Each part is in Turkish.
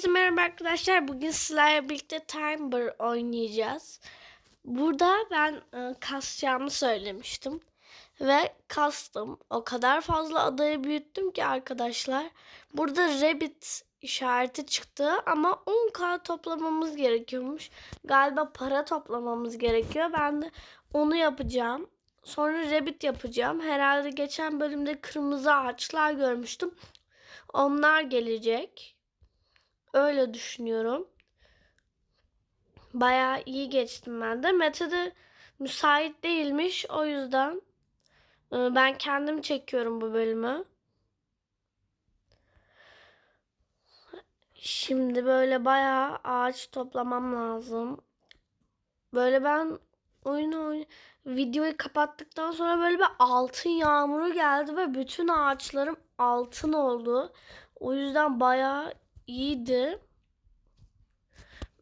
Herkese merhaba arkadaşlar. Bugün sizlerle birlikte Timber oynayacağız. Burada ben e, kasacağımı söylemiştim. Ve kastım. O kadar fazla adayı büyüttüm ki arkadaşlar. Burada rabbit işareti çıktı ama 10k toplamamız gerekiyormuş. Galiba para toplamamız gerekiyor. Ben de onu yapacağım. Sonra rabbit yapacağım. Herhalde geçen bölümde kırmızı ağaçlar görmüştüm. Onlar gelecek. Öyle düşünüyorum. Bayağı iyi geçtim ben de. Mete de müsait değilmiş. O yüzden e, ben kendim çekiyorum bu bölümü. Şimdi böyle bayağı ağaç toplamam lazım. Böyle ben oyunu oyn videoyu kapattıktan sonra böyle bir altın yağmuru geldi ve bütün ağaçlarım altın oldu. O yüzden bayağı iyiydi.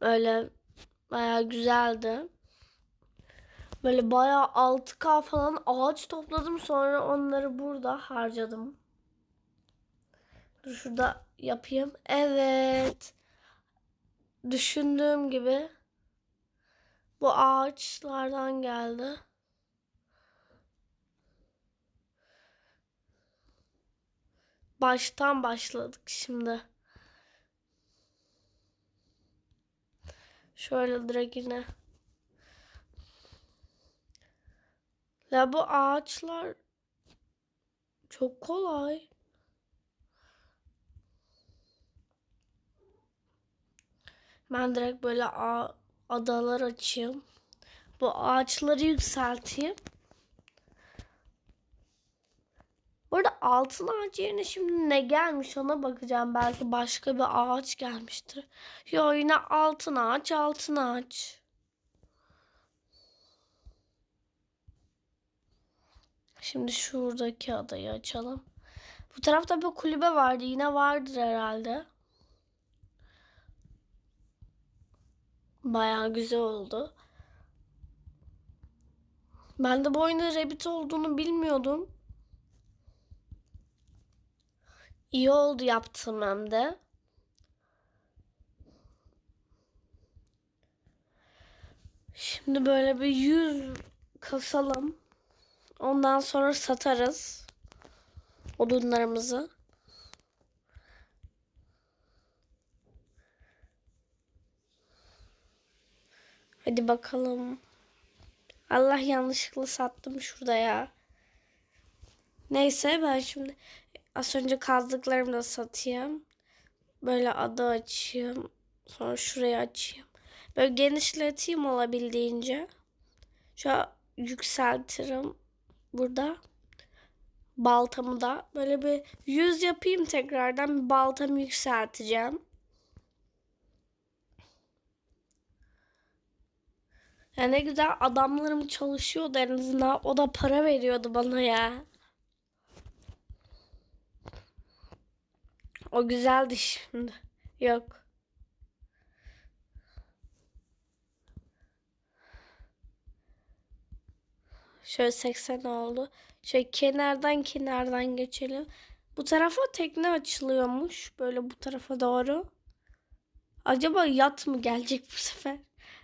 Böyle bayağı güzeldi. Böyle bayağı 6K falan ağaç topladım. Sonra onları burada harcadım. Dur şurada yapayım. Evet. Düşündüğüm gibi bu ağaçlardan geldi. Baştan başladık şimdi. Şöyle direkt yine. Ya bu ağaçlar çok kolay. Ben direkt böyle adalar açayım. Bu ağaçları yükselteyim. Burada altın ağaç yerine şimdi ne gelmiş ona bakacağım. Belki başka bir ağaç gelmiştir. Yo yine altın ağaç, altın ağaç. Şimdi şuradaki adayı açalım. Bu tarafta bir kulübe vardı. Yine vardır herhalde. Bayağı güzel oldu. Ben de bu oyunda rabbit olduğunu bilmiyordum. İyi oldu yaptım hem de. Şimdi böyle bir yüz kasalım. Ondan sonra satarız. Odunlarımızı. Hadi bakalım. Allah yanlışlıkla sattım şurada ya. Neyse ben şimdi Az önce kazdıklarımı da satayım. Böyle ada açayım. Sonra şurayı açayım. Böyle genişleteyim olabildiğince. Şu yükseltirim. Burada. Baltamı da böyle bir yüz yapayım tekrardan. Bir baltamı yükselteceğim. Ya ne güzel adamlarım çalışıyordu en azından. O da para veriyordu bana ya. O güzeldi şimdi. Yok. Şöyle 80 oldu. Şöyle kenardan kenardan geçelim. Bu tarafa tekne açılıyormuş. Böyle bu tarafa doğru. Acaba yat mı gelecek bu sefer?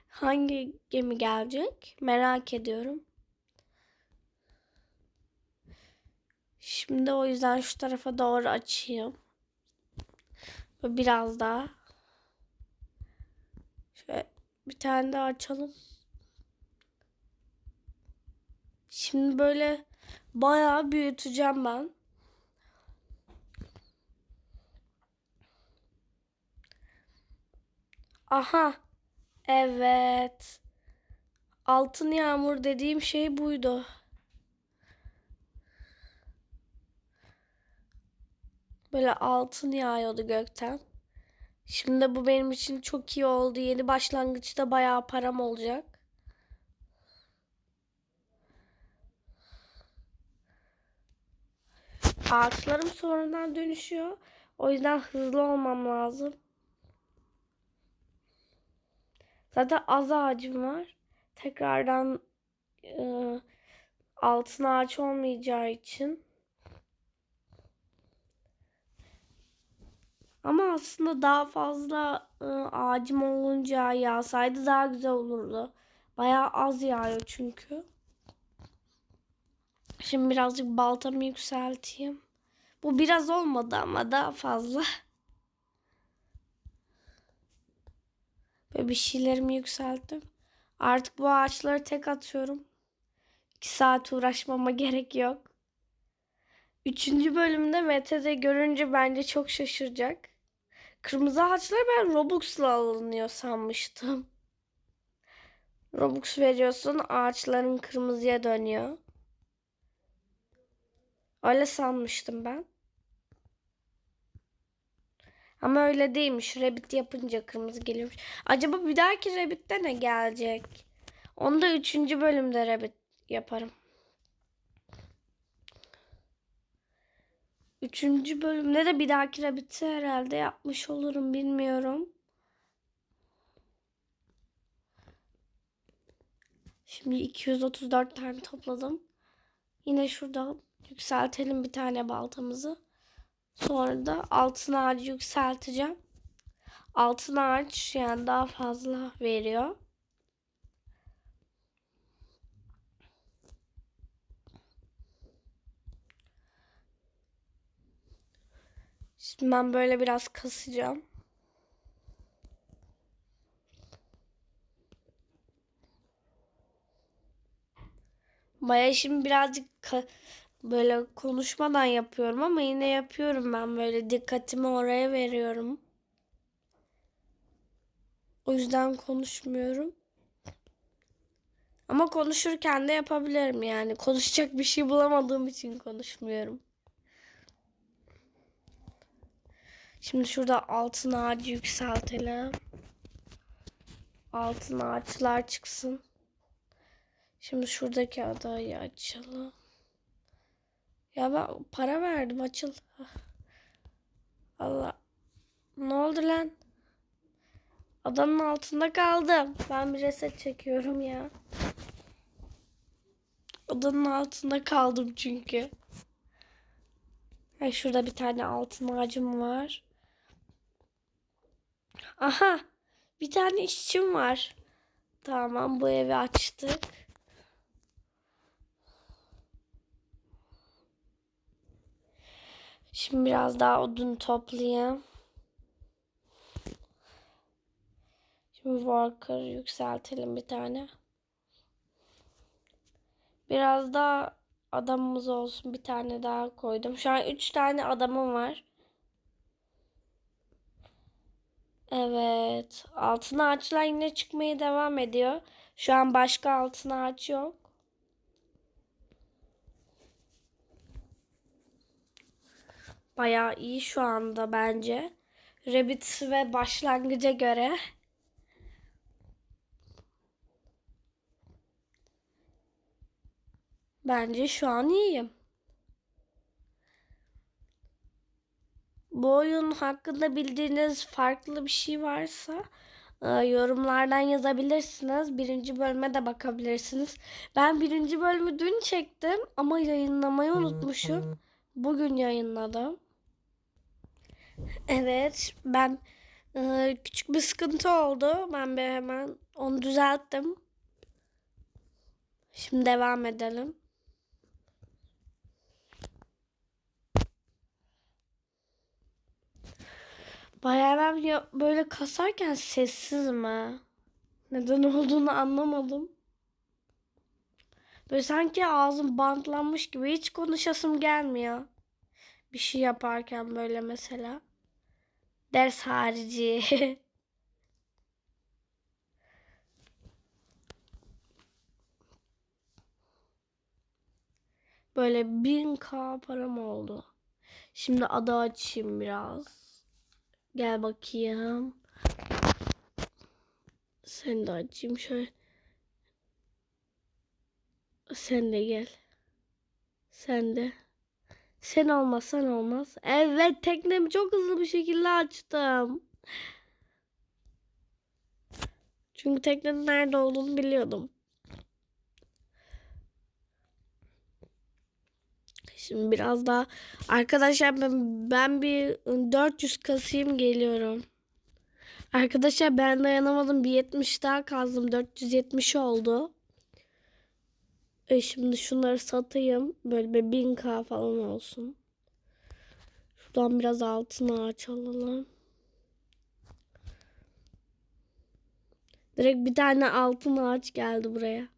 Hangi gemi gelecek? Merak ediyorum. Şimdi o yüzden şu tarafa doğru açayım. Biraz daha. Şöyle bir tane daha açalım. Şimdi böyle bayağı büyüteceğim ben. Aha. Evet. Altın yağmur dediğim şey buydu. Böyle altın yağıyordu gökten. Şimdi bu benim için çok iyi oldu. Yeni başlangıçta bayağı param olacak. Ağaçlarım sonradan dönüşüyor. O yüzden hızlı olmam lazım. Zaten az ağacım var. Tekrardan e, altın ağaç olmayacağı için Ama aslında daha fazla e, ağacım olunca yağsaydı daha güzel olurdu. Bayağı az yağıyor çünkü. Şimdi birazcık baltamı yükselteyim. Bu biraz olmadı ama daha fazla. Böyle bir şeylerimi yükselttim. Artık bu ağaçları tek atıyorum. 2 saat uğraşmama gerek yok. Üçüncü bölümde Mete de görünce bence çok şaşıracak. Kırmızı ağaçlar ben Robux'la alınıyor sanmıştım. Robux veriyorsun ağaçların kırmızıya dönüyor. Öyle sanmıştım ben. Ama öyle değilmiş. Rabbit yapınca kırmızı geliyormuş. Acaba bir dahaki Rabbit'te ne gelecek? Onu da üçüncü bölümde Rabbit yaparım. Üçüncü bölümde de bir dahaki Rabbit'i herhalde yapmış olurum bilmiyorum. Şimdi 234 tane topladım. Yine şuradan yükseltelim bir tane baltamızı. Sonra da altın ağacı yükselteceğim. Altın ağaç yani daha fazla veriyor. Şimdi ben böyle biraz kasacağım. Baya şimdi birazcık böyle konuşmadan yapıyorum ama yine yapıyorum ben böyle dikkatimi oraya veriyorum. O yüzden konuşmuyorum. Ama konuşurken de yapabilirim yani. Konuşacak bir şey bulamadığım için konuşmuyorum. Şimdi şurada altın ağacı yükseltelim. Altın ağaçlar çıksın. Şimdi şuradaki adayı açalım. Ya ben para verdim açıl. Allah. Ne oldu lan? Adanın altında kaldım. Ben bir reset çekiyorum ya. Adanın altında kaldım çünkü. Ay şurada bir tane altın ağacım var. Aha. Bir tane işçim var. Tamam bu evi açtık. Şimdi biraz daha odun toplayayım. Şimdi worker yükseltelim bir tane. Biraz daha adamımız olsun. Bir tane daha koydum. Şu an 3 tane adamım var. Evet. Altın ağaçlar yine çıkmaya devam ediyor. Şu an başka altın ağaç yok. Bayağı iyi şu anda bence. Rabbit ve başlangıca göre. Bence şu an iyiyim. Bu oyun hakkında bildiğiniz farklı bir şey varsa e, yorumlardan yazabilirsiniz. Birinci bölüme de bakabilirsiniz. Ben birinci bölümü dün çektim ama yayınlamayı unutmuşum. Bugün yayınladım. Evet ben e, küçük bir sıkıntı oldu. Ben bir hemen onu düzelttim. Şimdi devam edelim. Bayağı ben ya böyle kasarken sessizim ha. Neden olduğunu anlamadım. Böyle sanki ağzım bantlanmış gibi hiç konuşasım gelmiyor. Bir şey yaparken böyle mesela. Ders harici. Böyle 1000k param oldu. Şimdi ada açayım biraz. Gel bakayım. Sen de açayım şöyle. Sen de gel. Sen de. Sen olmazsan olmaz. Evet teknemi çok hızlı bir şekilde açtım. Çünkü teknenin nerede olduğunu biliyordum. Şimdi biraz daha arkadaşlar ben, ben bir 400 kasayım geliyorum. Arkadaşlar ben dayanamadım bir 70 daha kazdım 470 oldu. E şimdi şunları satayım böyle bir 1000k falan olsun. Şuradan biraz altın ağaç alalım. Direkt bir tane altın ağaç geldi buraya.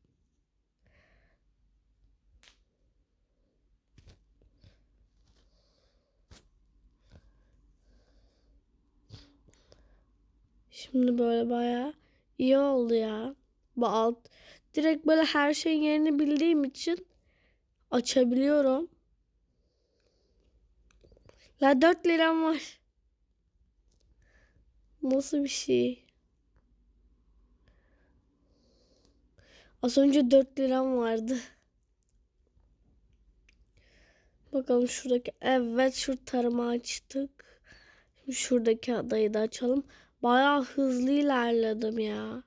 Şimdi böyle baya iyi oldu ya. Bu alt direkt böyle her şeyin yerini bildiğim için açabiliyorum. La 4 liram var. Nasıl bir şey? Az önce 4 liram vardı. Bakalım şuradaki evet şu tarımı açtık. Şimdi şuradaki adayı da açalım. Bayağı hızlı ilerledim ya.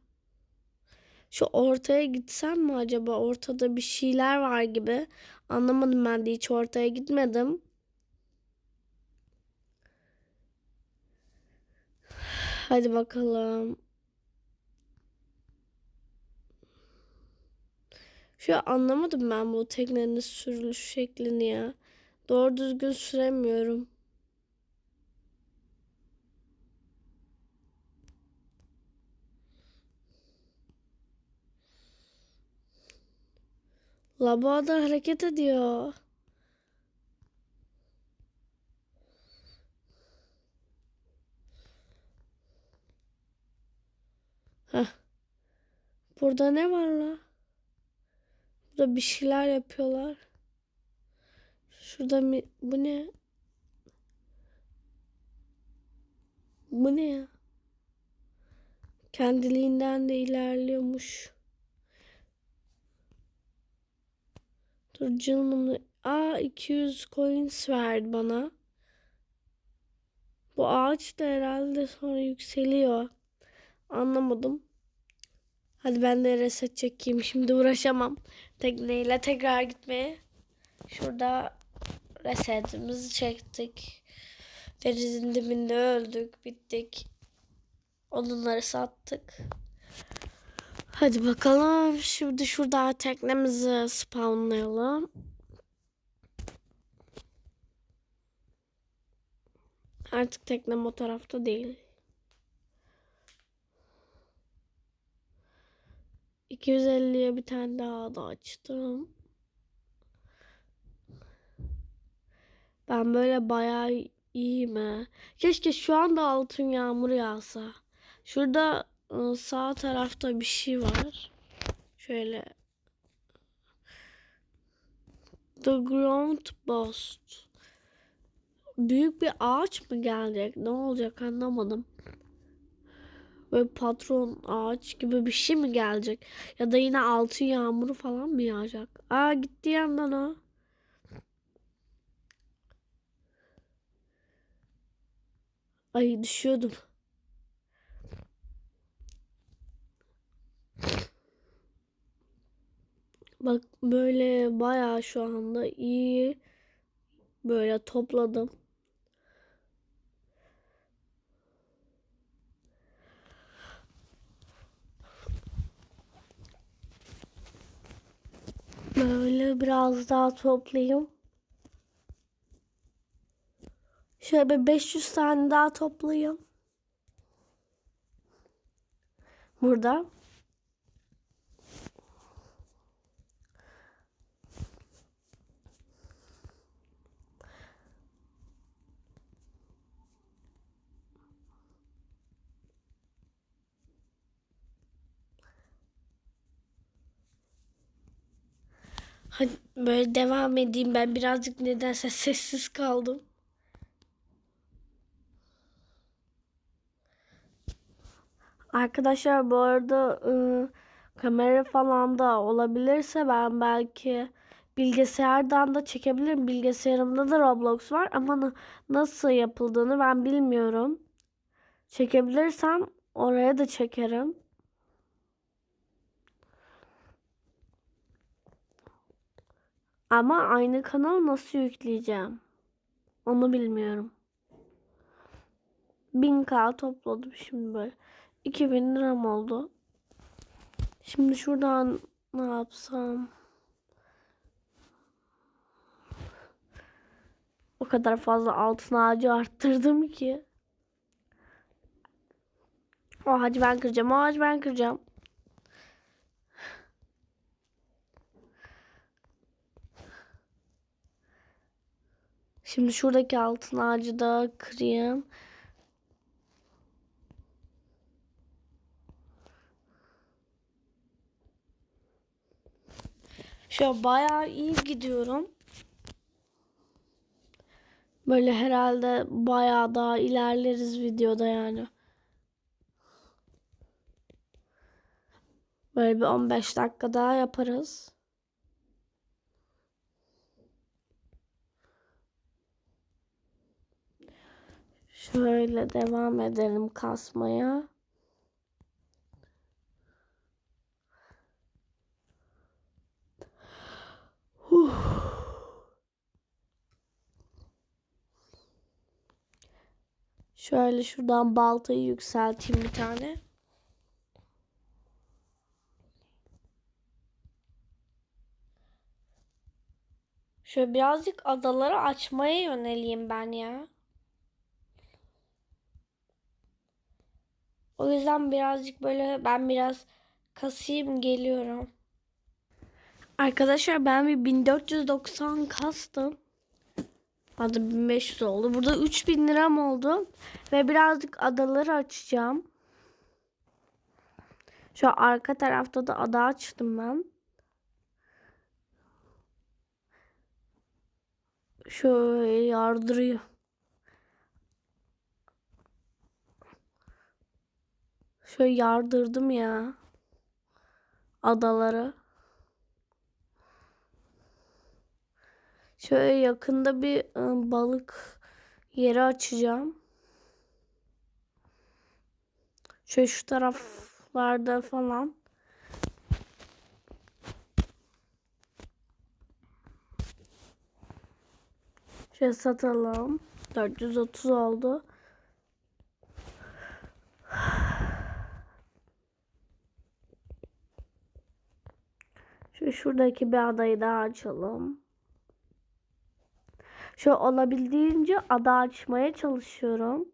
Şu ortaya gitsem mi acaba? Ortada bir şeyler var gibi. Anlamadım ben de hiç ortaya gitmedim. Hadi bakalım. Şu an anlamadım ben bu teknenin sürülüş şeklini ya. Doğru düzgün süremiyorum. Labada hareket ediyor. Heh. Burada ne var la? Burada bir şeyler yapıyorlar. Şurada mi? Bu ne? Bu ne ya? Kendiliğinden de ilerliyormuş. Dur canım. Aa 200 coins verdi bana. Bu ağaç da herhalde sonra yükseliyor. Anlamadım. Hadi ben de reset çekeyim. Şimdi uğraşamam. Tekneyle tekrar gitmeye. Şurada resetimizi çektik. Denizin dibinde öldük. Bittik. Onları sattık. Hadi bakalım. Şimdi şurada teknemizi spawnlayalım. Artık teknem o tarafta değil. 250'ye bir tane daha da açtım. Ben böyle bayağı iyiyim he. Keşke şu anda altın yağmur yağsa. Şurada sağ tarafta bir şey var. Şöyle. The Ground Bost. Büyük bir ağaç mı gelecek? Ne olacak anlamadım. Böyle patron ağaç gibi bir şey mi gelecek? Ya da yine altın yağmuru falan mı yağacak? Aa gitti yandan o. Ay düşüyordum. Bak böyle bayağı şu anda iyi böyle topladım. Böyle biraz daha toplayayım. Şöyle bir 500 tane daha toplayayım. Burada. Hadi böyle devam edeyim. Ben birazcık nedense sessiz kaldım. Arkadaşlar bu arada ıı, kamera falan da olabilirse ben belki bilgisayardan da çekebilirim. Bilgisayarımda da Roblox var ama na- nasıl yapıldığını ben bilmiyorum. Çekebilirsem oraya da çekerim. Ama aynı kanal nasıl yükleyeceğim? Onu bilmiyorum. 1000k topladım şimdi böyle. 2000 liram oldu. Şimdi şuradan ne yapsam? O kadar fazla altın ağacı arttırdım ki. O ağacı ben kıracağım. O ağacı ben kıracağım. Şimdi şuradaki altın ağacı da kırayım. Şu bayağı iyi gidiyorum. Böyle herhalde bayağı daha ilerleriz videoda yani. Böyle bir 15 dakika daha yaparız. Şöyle devam edelim kasmaya. Şöyle şuradan baltayı yükselteyim bir tane. Şöyle birazcık adaları açmaya yöneleyim ben ya. O yüzden birazcık böyle ben biraz kasayım geliyorum. Arkadaşlar ben bir 1490 kastım. Hadi 1500 oldu. Burada 3000 liram oldu. Ve birazcık adaları açacağım. Şu arka tarafta da ada açtım ben. Şöyle yardırıyor. Şöyle yardırdım ya. Adaları. Şöyle yakında bir ıı, balık yeri açacağım. Şöyle şu taraflarda falan. Şöyle satalım. 430 oldu. Şuradaki bir adayı daha açalım. Şu olabildiğince ada açmaya çalışıyorum.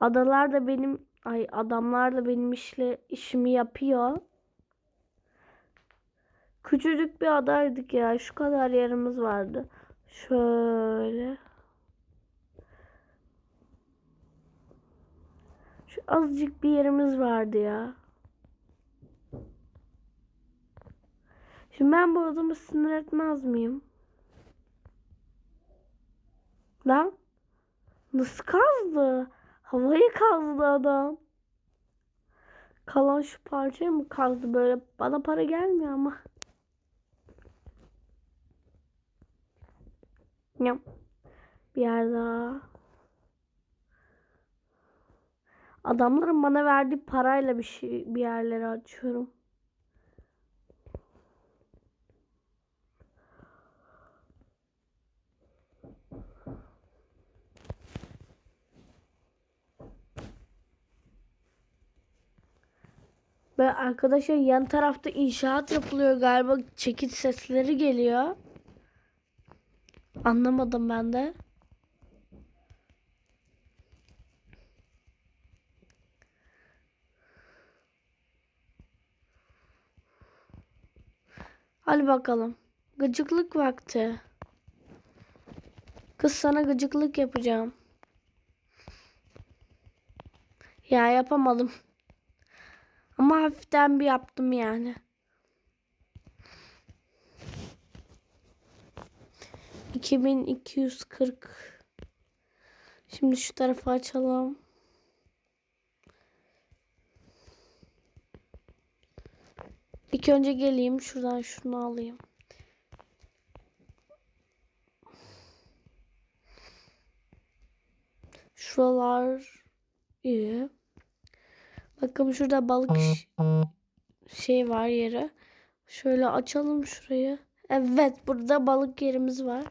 Adalar da benim ay adamlar da benim işle işimi yapıyor. Küçücük bir adaydık ya. Şu kadar yerimiz vardı. Şöyle. Şu azıcık bir yerimiz vardı ya. Şimdi ben bu adamı sinir etmez miyim? Lan nasıl kazdı? Havayı kazdı adam. Kalan şu parçayı mı kazdı böyle? Bana para gelmiyor ama. Yap. Bir yer daha. Adamların bana verdiği parayla bir şey bir yerleri açıyorum. Ve arkadaşlar yan tarafta inşaat yapılıyor galiba çekiç sesleri geliyor. Anlamadım ben de. Hadi bakalım. Gıcıklık vakti. Kız sana gıcıklık yapacağım. Ya yapamadım. Ama hafiften bir yaptım yani. İki bin iki yüz kırk. Şimdi şu tarafı açalım. İlk önce geleyim şuradan şunu alayım. Şuralar iyi. Bakın şurada balık şey var yeri. Şöyle açalım şurayı. Evet burada balık yerimiz var.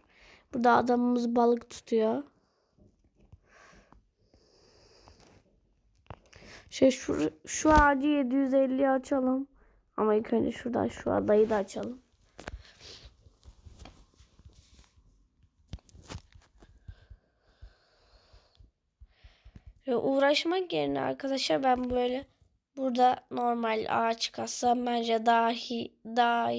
Burada adamımız balık tutuyor. Şey şu, şu ağacı 750'ye açalım. Ama ilk önce şuradan şu adayı da açalım. Ve uğraşmak yerine arkadaşlar ben böyle burada normal ağaç kassam bence daha iyi. Daha.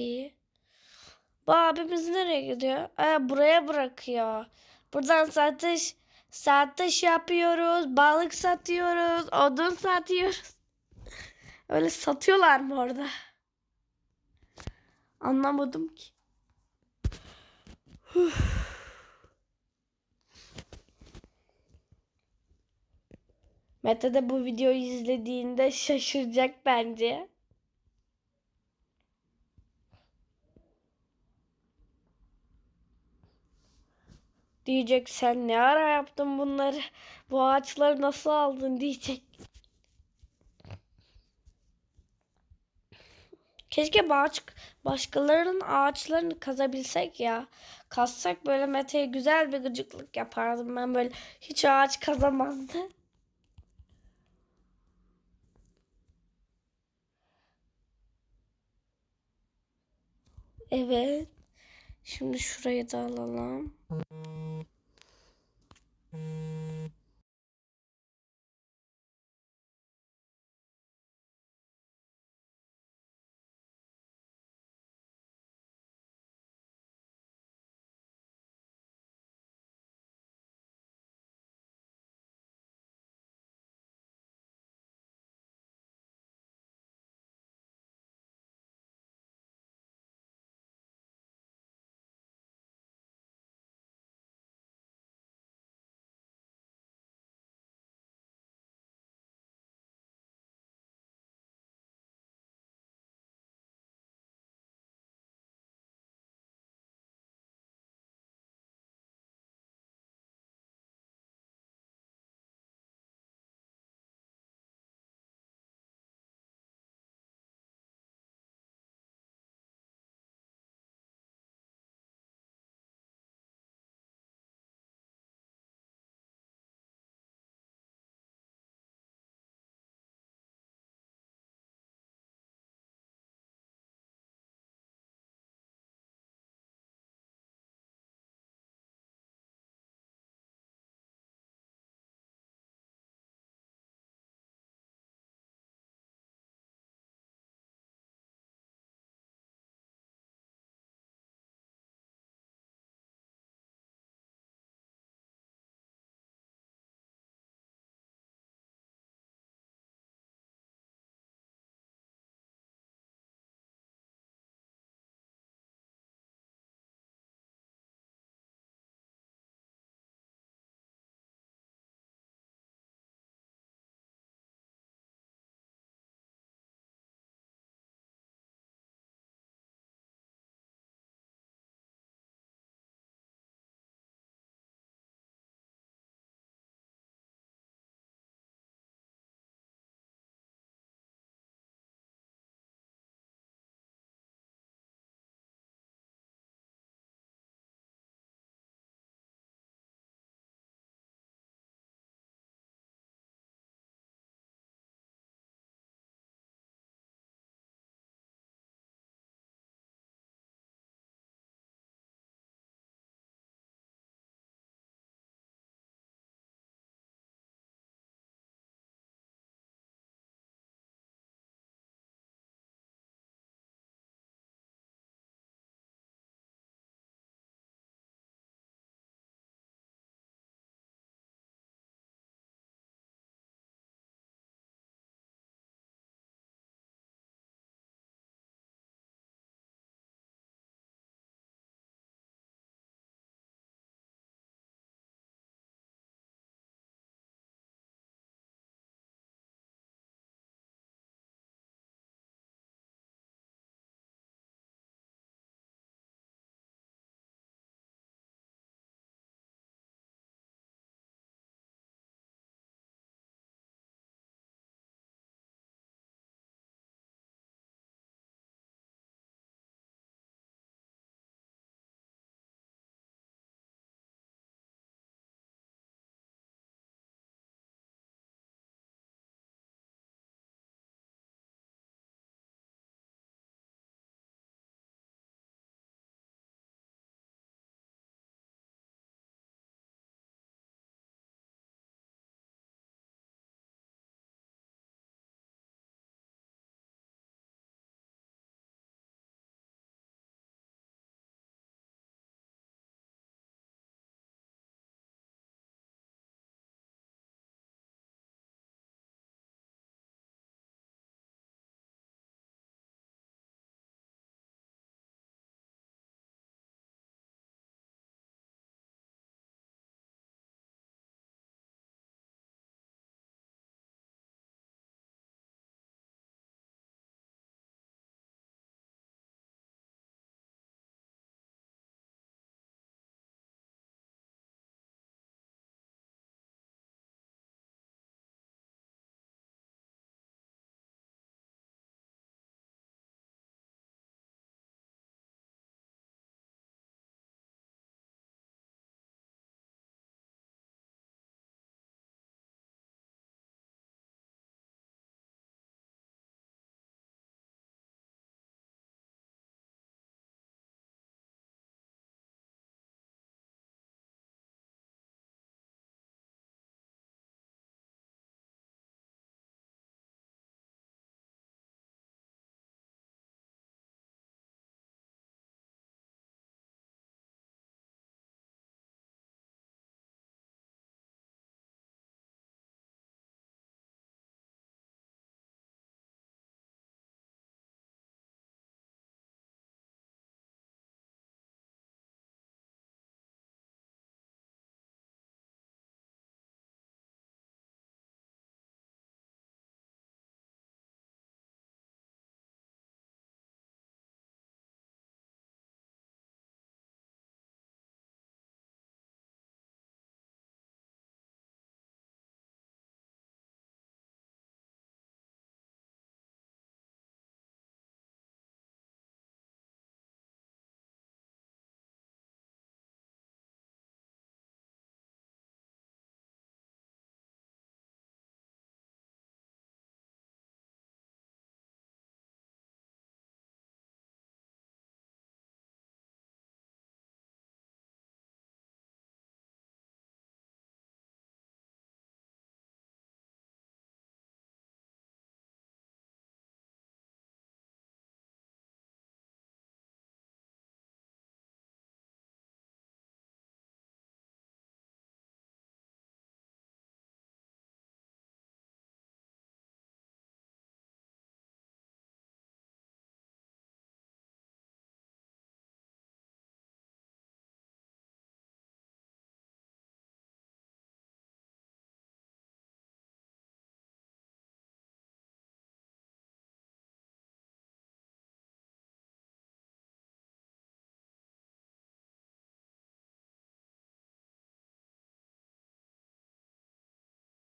Bu abimiz nereye gidiyor? Aa, buraya bırakıyor. Buradan satış satış yapıyoruz. Balık satıyoruz. Odun satıyoruz. Öyle satıyorlar mı orada? Anlamadım ki. Mete de bu videoyu izlediğinde şaşıracak bence. Diyecek sen ne ara yaptın bunları? Bu ağaçları nasıl aldın diyecek. Keşke ağaç, başkalarının ağaçlarını kazabilsek ya. Kazsak böyle Mete'ye güzel bir gıcıklık yapardım. Ben böyle hiç ağaç kazamazdı. Evet. Şimdi şurayı da alalım.